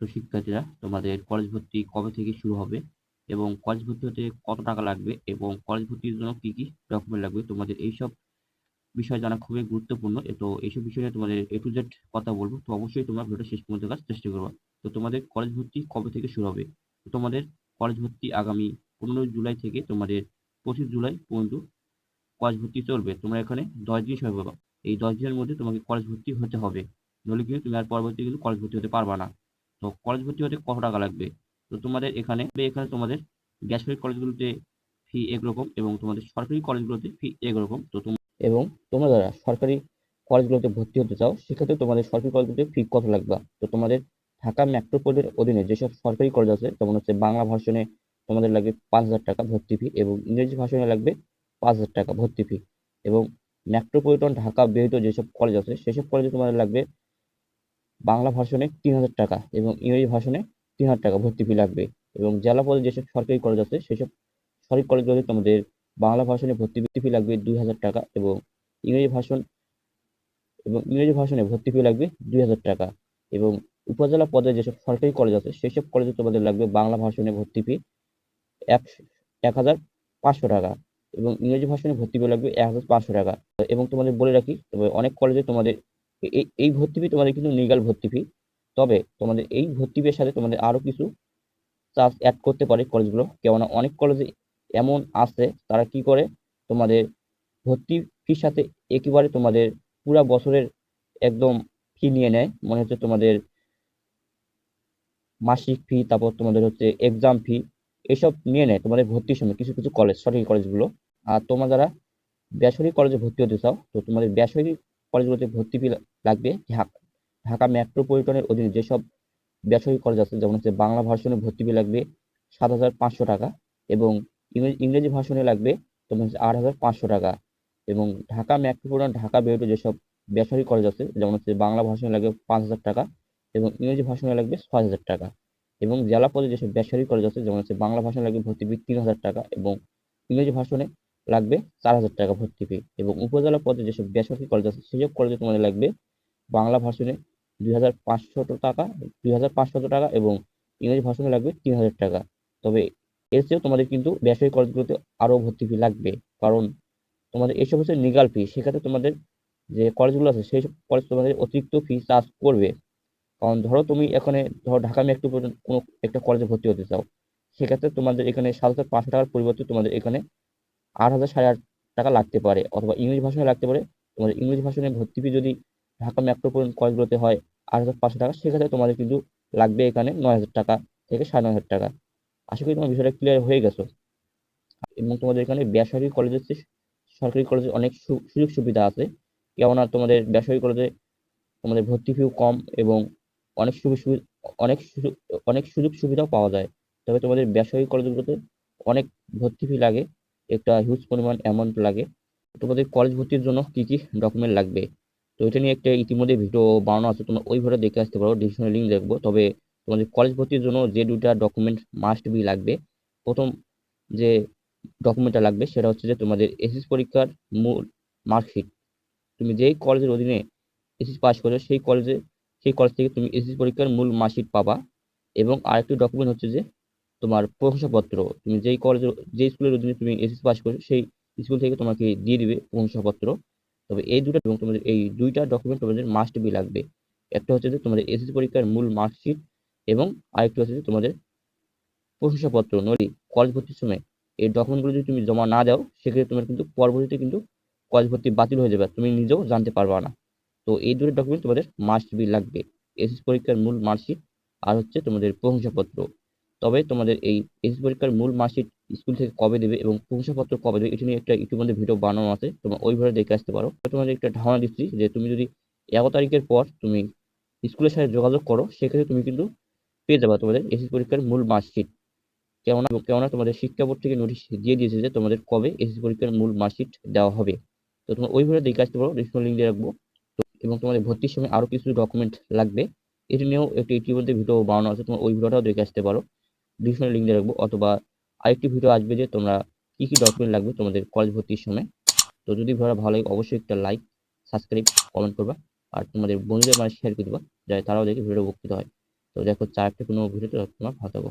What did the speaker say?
তো শিক্ষার্থীরা, তোমাদের কলেজ ভর্তি কবে থেকে শুরু হবে এবং কলেজ ভর্তি হতে কত টাকা লাগবে এবং কলেজ ভর্তির জন্য কি কি ডকুমেন্ট লাগবে, তোমাদের এইসব বিষয় জানা খুবই গুরুত্বপূর্ণ। তো এইসব বিষয় তোমাদের এ টু জেড কথা বলব, তো অবশ্যই তোমরা ভিডিওটা শেষ পর্যন্ত দেখার চেষ্টা করবা। তো তোমাদের কলেজ ভর্তি কবে থেকে শুরু হবে? তোমাদের কলেজ ভর্তি আগামী পনেরোই জুলাই থেকে তোমাদের পঁচিশ জুলাই পর্যন্ত কলেজ ভর্তি চলবে। তোমরা এখানে দশ দিন সময় পাবা। এই দশ দিনের মধ্যে তোমাকে কলেজ ভর্তি হতে হবে। নইলে কিন্তু তুমি আর পরবর্তী কিন্তু কলেজ ভর্তি হতে পারবা না। তো কলেজ ভর্তি হতে কত টাকা লাগবে? তো তোমাদের এখানে এখানে তোমাদের বেসরকারি কলেজগুলোতে ফি একরকম এবং তোমাদের সরকারি কলেজগুলোতে ফি একরকম। তো এবং তোমরা যারা সরকারি কলেজগুলোতে ভর্তি হতে চাও, সেক্ষেত্রে তোমাদের সরকারি কলেজগুলোতে ফি কত লাগবে? তো তোমাদের ঢাকা মেট্রোপোলের অধীনে যেসব সরকারি কলেজ আছে, যেমন হচ্ছে বাংলা ভার্সনে তোমাদের লাগবে পাঁচ হাজার টাকা ভর্তি ফি এবং ইংরেজি ভার্সনে লাগবে পাঁচ হাজার টাকা ভর্তি ফি এবং মেট্রোপলিটন ঢাকা ব্যতীত যেসব কলেজ আছে, সেসব কলেজে তোমাদের লাগবে বাংলা ভার্সনে তিন হাজার টাকা এবং ইংরেজি ভার্সনে তিন হাজার টাকা ভর্তি ফি লাগবে এবং জেলা পদে যেসব সরকারি কলেজ আছে, সেসব সরকারি কলেজগুলোতে তোমাদের বাংলা ভার্সনে ভর্তি ফি লাগবে দুই হাজার টাকা এবং ইংরেজি ভার্সন এবং ইংরেজি ভার্সনে ভর্তি ফি লাগবে দুই হাজার টাকা এবং উপজেলা পদে যেসব সরকারি কলেজ আছে, সেসব কলেজে তোমাদের লাগবে বাংলা ভার্সনে ভর্তি ফি এক এক হাজার পাঁচশো টাকা এবং ইংরেজি ভার্সনে ভর্তি ফি লাগবে এক হাজার পাঁচশো টাকা। এবং তোমাদের বলে রাখি অনেক কলেজে তোমাদের এই ভর্তি ফি তোমাদের কিন্তু লিগাল ভর্তি ফি তবে তোমাদের এই ভর্তি ফির সাথে তোমাদের আরও কিছু চার্জ অ্যাড করতে পারে কলেজগুলো কেননা অনেক কলেজে এমন আছে, তারা কি করে? তোমাদের ভর্তি ফির সাথে একেবারে তোমাদের পুরা বছরের একদম ফি নিয়ে নেয়। মনে হচ্ছে তোমাদের মাসিক ফি তারপর তোমাদের হচ্ছে এক্সাম ফি এসব নিয়ে নেয় তোমাদের ভর্তির সময় কিছু কিছু কলেজ সরকারি কলেজগুলো আর তোমরা যারা বেসরকারি কলেজে ভর্তি হতে চাও, তো তোমাদের বেসরকারি কলেজগুলোতে ভর্তি ফি লাগবে ঢাকা ঢাকা মেট্রোপলিটনের অধীনে যেসব বেসরকারি কলেজ আছে, যেমন হচ্ছে বাংলা ভার্সনে ভর্তি ফি লাগবে সাত হাজার পাঁচশো টাকা এবং ইংরেজি ভার্সনে লাগবে তোমার হচ্ছে আট হাজার পাঁচশো টাকা এবং ঢাকা মেট্রোপলিটন ঢাকা ব্যতীত যেসব বেসরকারি কলেজ আছে, যেমন হচ্ছে বাংলা ভার্সনে লাগবে পাঁচ হাজার টাকা এবং ইংরেজি ভার্সনে লাগবে ছয় হাজার টাকা এবং জেলা পদে যেসব বেসরকারি কলেজ আছে, যেমন হচ্ছে বাংলা ভার্সনে লাগবে ভর্তি ফি তিন হাজার টাকা এবং ইংরেজি ভার্সনে লাগবে চার হাজার টাকা ভর্তি ফি এবং উপজেলা পদে যেসব বেসরকারি কলেজ আছে, সেসব কলেজে তোমাদের লাগবে বাংলা ভার্সনে দুই হাজার পাঁচশত টাকা, দুই হাজার পাঁচশত টাকা এবং ইংরেজি ভার্সনে লাগবে তিন হাজার টাকা। তবে এর চেয়েও তোমাদের কিন্তু বেসরকারি কলেজগুলোতে আরও ভর্তি ফি লাগবে কারণ তোমাদের এইসব হচ্ছে লিগাল ফি সেক্ষেত্রে তোমাদের যে কলেজগুলো আছে, সেই সব কলেজ তোমাদের অতিরিক্ত ফি চার্জ করবে। কারণ ধরো তুমি এখানে, ধরো ঢাকা মেট্রো কোনো একটা কলেজে ভর্তি হতে চাও, সেক্ষেত্রে তোমাদের এখানে সাত হাজার পাঁচশো টাকার পরিবর্তে তোমাদের এখানে আট হাজার সাড়ে আট টাকা লাগতে পারে অথবা ইংরেজি ভাষণে লাগতে পারে। তোমাদের ইংরেজি ভাষণে ভর্তি ফি যদি ঢাকা মেট্রোপলিটন কলেজগুলোতে হয় আট হাজার পাঁচশো টাকা, সেক্ষেত্রে তোমাদের কিন্তু লাগবে এখানে নয় হাজার টাকা থেকে সাড়ে নয় হাজার টাকা। আশা করি তোমার বিষয়টা ক্লিয়ার হয়ে গেছো। এবং তোমাদের এখানে বেসরকারি কলেজের সরকারি কলেজে অনেক সুযোগ সুবিধা আছে। কেননা তোমাদের বেসরকারি কলেজে তোমাদের ভর্তি ফিও কম এবং অনেক সুযোগ অনেক সুযোগ অনেক সুযোগ সুবিধাও পাওয়া যায়। তবে তোমাদের বেসরকারি কলেজগুলোতে অনেক ভর্তি ফি লাগে। একটা হিউজ পরিমাণ অ্যামাউন্ট লাগে। তোমাদের কলেজ ভর্তির জন্য কি কি ডকুমেন্ট লাগবে? তো এটা নিয়ে একটা ইতিমধ্যে ভিডিও বানানো আছে, তোমরা ওই ভিডিও দেখে আসতে পারো ডিসক্রিপশনে লিঙ্ক দেখব। তবে তোমাদের কলেজ ভর্তির জন্য যে দুইটা ডকুমেন্ট মাস্ট বি লাগবে, প্রথম যে ডকুমেন্টটা লাগবে সেটা হচ্ছে যে তোমাদের এসএস পরীক্ষার মূল মার্কশিট তুমি যেই কলেজের অধীনে এসএস পাস করো সেই কলেজে সেই কলেজ থেকে তুমি এসএস পরীক্ষার মূল মার্কশিট পাবা। এবং আরেকটি ডকুমেন্ট হচ্ছে যে তোমার প্রশংসাপত্র, তুমি যেই কলেজের যেই স্কুলের অধীনে তুমি এসএস পাস করছ, সেই স্কুল থেকে তোমাকে দিয়ে দিবে প্রশংসাপত্র। তবে এই দুটো এবং তোমাদের এই দুইটা ডকুমেন্ট তোমাদের মাস্ট বি লাগবে। একটা হচ্ছে যে তোমাদের এসএসসি পরীক্ষার মূল মার্কশিট এবং আরেকটি হচ্ছে যে তোমাদের প্রশংসাপত্র। নলি কলেজ ভর্তির সময় এই ডকুমেন্টগুলো যদি তুমি জমা না দাও, সেক্ষেত্রে তোমার কিন্তু পরবর্তীতে কিন্তু কলেজ ভর্তি বাতিল হয়ে যাবে, তুমি নিজেও জানতে পারবা না। তো এই দুটো ডকুমেন্ট তোমাদের মাস্ট বি লাগবে। এসএসসি পরীক্ষার মূল মার্কশিট আর হচ্ছে তোমাদের প্রশংসাপত্র। তবে তোমাদের এই এসএসসি পরীক্ষার মূল মার্কশিট স্কুল থেকে কবে দেবে এবং প্রশংসাপত্র কবে দেবে, এটি নিয়ে একটা ইতিমধ্যে ভিডিও বানানো আছে, তোমরা ওইভাবে দেখে আসতে পারো। তোমাদের একটা ধারণা দিচ্ছি যে তুমি যদি এগারো তারিখের পর তুমি স্কুলের সাথে যোগাযোগ করো, সেক্ষেত্রে তুমি কিন্তু পেয়ে যাবে তোমাদের এসএসসি পরীক্ষার মূল মার্কশিট। কেননা কেননা তোমাদের শিক্ষা বোর্ড থেকে নোটিশ দিয়ে দিয়েছে যে তোমাদের কবে এসএসসি পরীক্ষার মূল মার্কশিট দেওয়া হবে। তো তোমরা ওইভাবে দেখে আসতে পারো ডিসক্রিপশন লিঙ্ক দিয়ে রাখব। এবং তোমাদের ভর্তির সময় আরও কিছু ডকুমেন্ট লাগবে, এটি নিয়েও একটি ইতিমধ্যে ভিডিও বানানো আছে, তোমরা ওই ভিডিওটাও দেখে আসতে পারো। ডিসক্রিপশনে লিঙ্ক দিয়ে রাখব অথবা আরেকটি ভিডিও আসবে যে তোমরা কী কী ডকুমেন্ট লাগবে তোমাদের কলেজ ভর্তির সময়। তো যদি ভিডিওটা ভালো লাগে অবশ্যই একটা লাইক সাবস্ক্রাইব কমেন্ট করবা আর তোমাদের বন্ধুদের মানে শেয়ার করে দেবা যাতে তারাও দেখে ভিডিও উপকৃত হয়। তো দেখো চারটে কোনো ভিডিওতে তোমার ভালো থাকো।